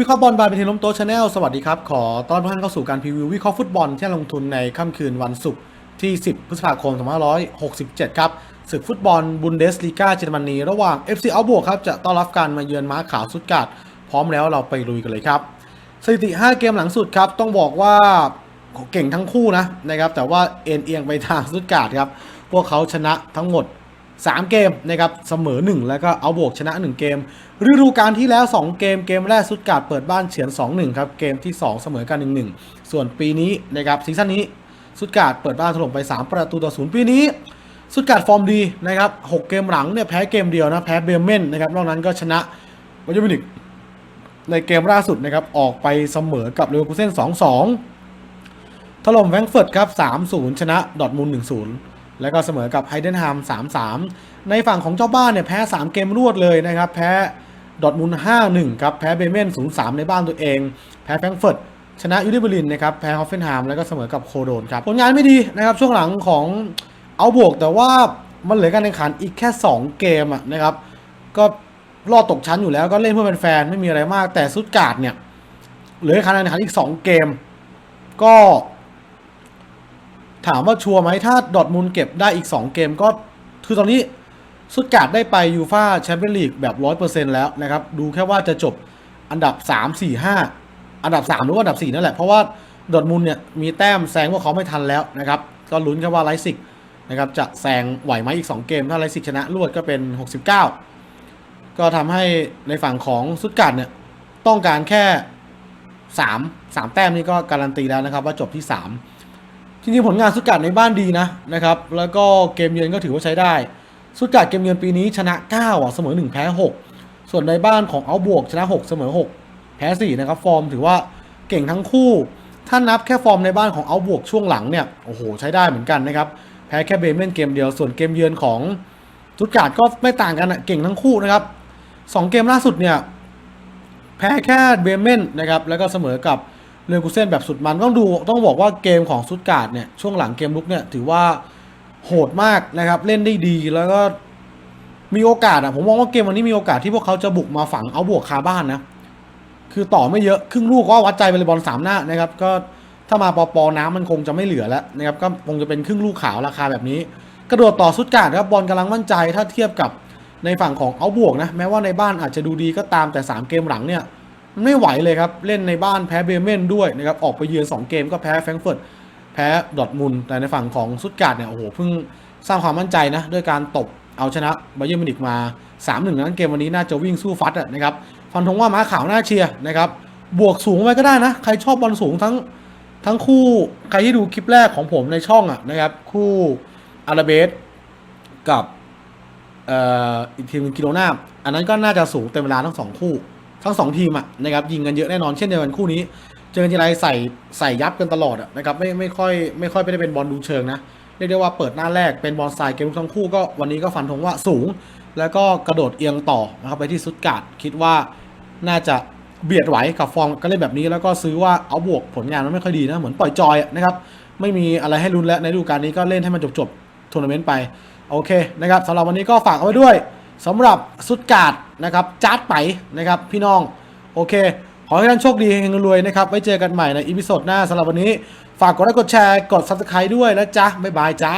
วิเคราะห์บอลบายเป็นทีมล้มโต๊ะชาแนลสวัสดีครับ ขอต้อนรับท่านเข้าสู่การพรีวิววิเคราะห์ฟุตบอลที่ลงทุนในค่ำคืนวันศุกร์ที่ 10 พฤษภาคม 2567 ครับศึกฟุตบอลบุนเดสลีกาเยอรมนีระหว่าง FC อัลบวกครับจะต้อนรับการมาเยือนม้าขาวสุดกาดพร้อมแล้วเราไปลุยกันเลยครับ สถิติ 5 เกมหลังสุดครับต้องบอกว่าเก่งทั้งคู่นะนะครับแต่ว่าเอ็นเอียงไปทางสุดกาดครับพวกเขาชนะทั้งหมด 3 เกมนะครับเสมอ 1 แล้วก็เอาบวกชนะ 1 เกม ฤดูกาลที่แล้ว 2 เกมเกมแรกสุดการ์ดเปิดบ้านเฉือน 2-1 ครับ เกมที่ 2 เสมอกัน 1-1 ส่วนปีนี้นะครับซีซั่นนี้สุดการ์ดเปิดบ้านถล่มไป 3 ประตูต่อศูนย์ปีนี้ สุดการ์ดฟอร์มดีนะครับ 6 เกมหลังเนี่ยแพ้เกมเดียวนะแพ้เบลเมนนะครับนอกนั้นก็ชนะบาเยร์มิวนิกในเกมล่าสุดนะครับออกไปเสมอกับเลเวอร์คูเซ่น2-2ถล่มแฟรงก์เฟิร์ตครับ3-0 ชนะดอทมุนด์1-0 แล้วก็เสมอกับไฮเดนฮาม3-3 ในฝั่งของเจ้าบ้านเนี่ยแพ้ 3 เกมรวดเลยนะครับ แพ้ดอทมุน5-1 ครับ แพ้เบเมน0-3 ในบ้านตัวเอง แพ้แฟรงก์เฟิร์ตชนะยูดิเบลินนะครับ แพ้ฮอฟเฟนไฮม์แล้วก็เสมอกับโคโดนครับ ผลงานไม่ดีนะครับ ช่วงหลังของเอาบวก แต่ว่ามันเหลือการแข่งขันอีกแค่ 2 เกมะนะครับ ก็รอดตกชั้นอยู่แล้วก็เล่นเพื่อเป็นแฟนไม่มีอะไรมาก แต่ซุดการ์ดเนี่ยเหลือการแข่งขันอีก 2 เกม ก็ ถามว่าชัวร์ไหมถ้าดอทมุนด์เก็บได้อีก 2 เกมก็คือตอนนี้สุดการ์ดได้ไปยูฟาแชมเปี้ยนลีกแบบ 100%แล้วนะครับ ดูแค่ว่าจะจบอันดับ 3 4 5 อันดับ 3 หรือว่าอันดับ 4 นั่นแหละ เพราะว่าดอทมุนด์เนี่ยมีแต้มแซงพวกเขาไม่ทันแล้วนะครับ ก็ลุ้นแค่ว่าไลซิกนะครับจะแซงไหวไหมอีก 2 เกม ถ้าไลซิกชนะรวดก็เป็น 69 ก็ทำให้ในฝั่งของสุดการ์ดเนี่ยต้องการแค่ 3 3 แต้มนี้ก็การันตีแล้วนะครับว่าจบที่ 3 จริงๆผลงานสุดการ์ดในบ้านดีนะนะครับ แล้วก็เกมเยือนก็ถือว่าใช้ได้ สุดการ์ดเกมเยือนปีนี้ชนะ 9 อะเสมอ 1 แพ้ 6 ส่วนในบ้านของเอาบวกชนะ 6 เสมอ 6 แพ้ 4 นะครับ ฟอร์มถือว่าเก่งทั้งคู่ ถ้านับแค่ฟอร์มในบ้านของเอาบวกช่วงหลังเนี่ย โอ้โห ใช้ได้เหมือนกันนะครับ แพ้แค่เบเมนเกมเดียว ส่วนเกมเยือนของสุดการ์ดก็ไม่ต่างกันอะ เก่งทั้งคู่นะครับสองเกมล่าสุดเนี่ย แพ้แค่เบรเมนนะครับ แล้วก็เสมอกับ เลอกูเซนแบบสุดมันต้องดูต้องบอกว่าเกมของซุดการ์ดเนี่ยช่วงหลังเกมลุกเนี่ยถือว่าโหดมากนะครับ เล่นได้ดีแล้วก็มีโอกาสอะผมมองว่าเกมวันนี้มีโอกาสที่พวกเขาจะบุกมาฝังเอาบวกคาบ้านนะคือต่อไม่เยอะครึ่งลูกก็วัดใจไปเลยบอลสามหน้านะครับ ก็ถ้ามาปอปอน้ำมันคงจะไม่เหลือแล้วนะครับก็คงจะเป็นครึ่งลูกขาวราคาแบบนี้ กระโดดต่อซุดการ์ดครับบอลกำลังมั่นใจถ้าเทียบกับในฝั่งของเอาบวกนะแม้ว่าในบ้านอาจจะดูดีก็ตามแต่ 3 เกมหลังเนี่ย มันไม่ไหวเลยครับ เล่นในบ้านแพ้เบเมนด้วยนะครับออกไปเยือน2เกมก็แพ้แฟรงก์เฟิร์ตแพ้ดอทมุนแต่ในฝั่งของซุดการ์ดเนี่ยโอ้โหเพิ่งสร้างความมั่นใจนะด้วยการตบเอาชนะบาเยิร์มิวนิกมา 3-1นั้นเกมวันนี้น่าจะวิ่งสู้ฟัดนะครับฟันธงว่าม้าขาวน่าเชียร์นะครับบวกสูงไปก็ได้นะ ใครชอบบอลสูงทั้งทั้งคู่ใครที่ดูคลิปแรกของผมในช่องอะนะครับคู่อาราเบสกับอีกทีมกิโลนาอันนั้นก็น่าจะสูงเต็มเวลาทั้งสองคู่ ทั้งสองทีมอะนะครับยิงกันเยอะแน่นอนเช่นเดียวกันคู่นี้ เจอกันทีไรใส่ใส่ยับกันตลอดอะนะครับไม่ไม่ค่อยไม่ค่อยไม่ได้เป็นบอลดูเชิงนะเรียกได้ว่าเปิดหน้าแรกเป็นบอลสายเกมทั้งคู่ก็วันนี้ก็ฟันธงว่าสูง แล้วก็กระโดดเอียงต่อนะครับไปที่ซุดการ์ดคิดว่าน่าจะเบียดไหวกับฟอร์มก็เล่นแบบนี้แล้วก็ซื้อว่าเอาบวกผลงานมันไม่ค่อยดีนะเหมือนปล่อยจอยนะครับไม่มีอะไรให้ลุ้นแล้วในฤดูกาลนี้ก็เล่นให้มันจบๆทัวร์นาเมนต์ไปโอเคนะครับสำหรับวันนี้ก็ฝากเอาไว้ด้วย สำหรับสุดการ์ดนะครับจัดไปนะครับพี่น้อง โอเค ขอให้ท่านโชคดีเฮงรวยนะครับ ไว้เจอกันใหม่ในอีพิโซดหน้าสำหรับวันนี้ ฝากกดไลค์กดแชร์กด Subscribe ด้วยนะจ๊ะ บ๊ายบายจ้า